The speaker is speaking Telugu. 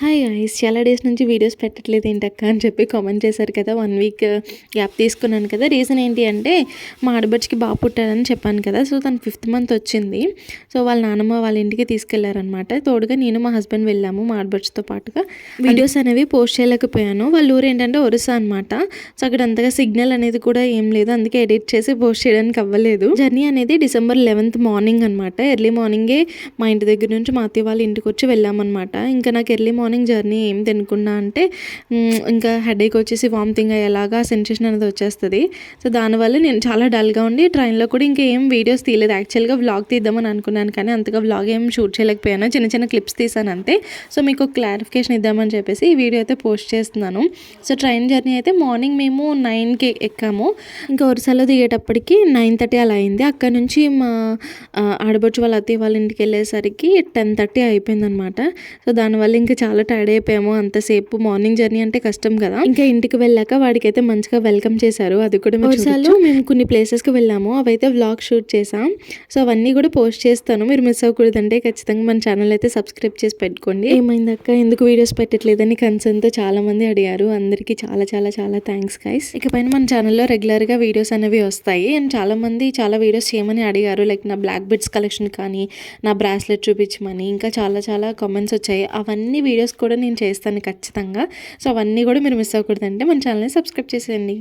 హాయ్ ఐస్ చాలా డేస్ నుంచి వీడియోస్ పెట్టట్లేదు ఏంటక్క అని చెప్పి కామెంట్ చేశారు కదా వన్ వీక్ గ్యాప్ తీసుకున్నాను కదా. రీజన్ ఏంటి అంటే మా ఆడబడికి బాబు పుట్టారని చెప్పాను కదా సో తను ఫిఫ్త్ మంత్ వచ్చింది. సో వాళ్ళ నాన్నమ్మ వాళ్ళ ఇంటికి తీసుకెళ్ళారనమాట తోడుగా నేను మా హస్బెండ్ వెళ్ళాము మా ఆడబడితో పాటుగా. వీడియోస్ అనేవి పోస్ట్ చేయలేకపోయాను. వాళ్ళ ఊరు ఏంటంటే ఒరిస్సా అనమాట సో అక్కడ అంతగా సిగ్నల్ అనేది కూడా ఏం లేదు. అందుకే ఎడిట్ చేసి పోస్ట్ చేయడానికి అవ్వలేదు. జర్నీ అనేది డిసెంబర్ లెవెన్త్ మార్నింగ్ అనమాట ఎర్లీ మార్నింగే మా ఇంటి దగ్గర నుంచి మా అత్తయ్య వాళ్ళ ఇంటికి వచ్చి వెళ్ళామన్నమాట. ఇంకా నాకు ఎర్లీ మార్నింగ్ మార్నింగ్ జర్నీ ఏం తినకుండా అంటే ఇంకా హెడేక్ వచ్చేసి వామిటింగ్ అయ్యేలాగా సెన్సేషన్ అనేది వచ్చేస్తుంది. సో దానివల్ల నేను చాలా డల్గా ఉండి ట్రైన్లో కూడా ఇంకా ఏం వీడియోస్ తీయలేదు. యాక్చువల్గా వ్లాగ్ తీద్దామని అనుకున్నాను కానీ అంతగా వ్లాగ్ ఏం షూట్ చేయలేకపోయాను. చిన్న చిన్న క్లిప్స్ తీసాను అంతే. సో మీకు క్లారిఫికేషన్ ఇద్దామని చెప్పేసి ఈ వీడియో అయితే పోస్ట్ చేస్తున్నాను. సో ట్రైన్ జర్నీ అయితే మార్నింగ్ మేము నైన్కి ఎక్కాము. ఇంకా ఒరిసాలో దిగేటప్పటికి నైన్ థర్టీ అలా అయింది. అక్కడ నుంచి మా ఆడబొచ్చు వాళ్ళ అత్తయ్య వాళ్ళ ఇంటికి వెళ్ళేసరికి టెన్ థర్టీ అయిపోయిందనమాట. సో దానివల్ల ఇంకా చాలా టైర్డ్ అయిపోయాము. అంతసేపు మార్నింగ్ జర్నీ అంటే కష్టం కదా. ఇంకా ఇంటికి వెళ్ళాక వాడికైతే మంచిగా వెల్కమ్ చేశారు. అది కూడా ఒకసారి మేము కొన్ని ప్లేసెస్కి వెళ్ళాము. అవైతే వ్లాగ్ షూట్ చేసాం సో అవన్నీ కూడా పోస్ట్ చేస్తాను. మీరు మిస్ అవ్వకూడదంటే ఖచ్చితంగా మన ఛానల్ అయితే సబ్స్క్రైబ్ చేసి పెట్టుకోండి. ఏమైందక్క? ఎందుకు వీడియోస్ పెట్టట్లేదని కన్సర్న్తో చాలా మంది అడిగారు. అందరికీ చాలా చాలా చాలా థ్యాంక్స్ గైస్ ఇకపైన మన ఛానల్లో రెగ్యులర్గా వీడియోస్ అనేవి వస్తాయి. అండ్ చాలా మంది చాలా వీడియోస్ చేయమని అడిగారు. లైక్ నా బ్లాక్ బిట్స్ కలెక్షన్ కానీ నా బ్రాస్లెట్ చూపించమని ఇంకా చాలా చాలా కామెంట్స్ వచ్చాయి. అవన్నీ వీడియోస్ కూడా నేను చేస్తాను ఖచ్చితంగా. సో అవన్నీ కూడా మీరు మిస్ అవ్వకూడదంటే మన ఛానల్ని సబ్స్క్రైబ్ చేసేయండి.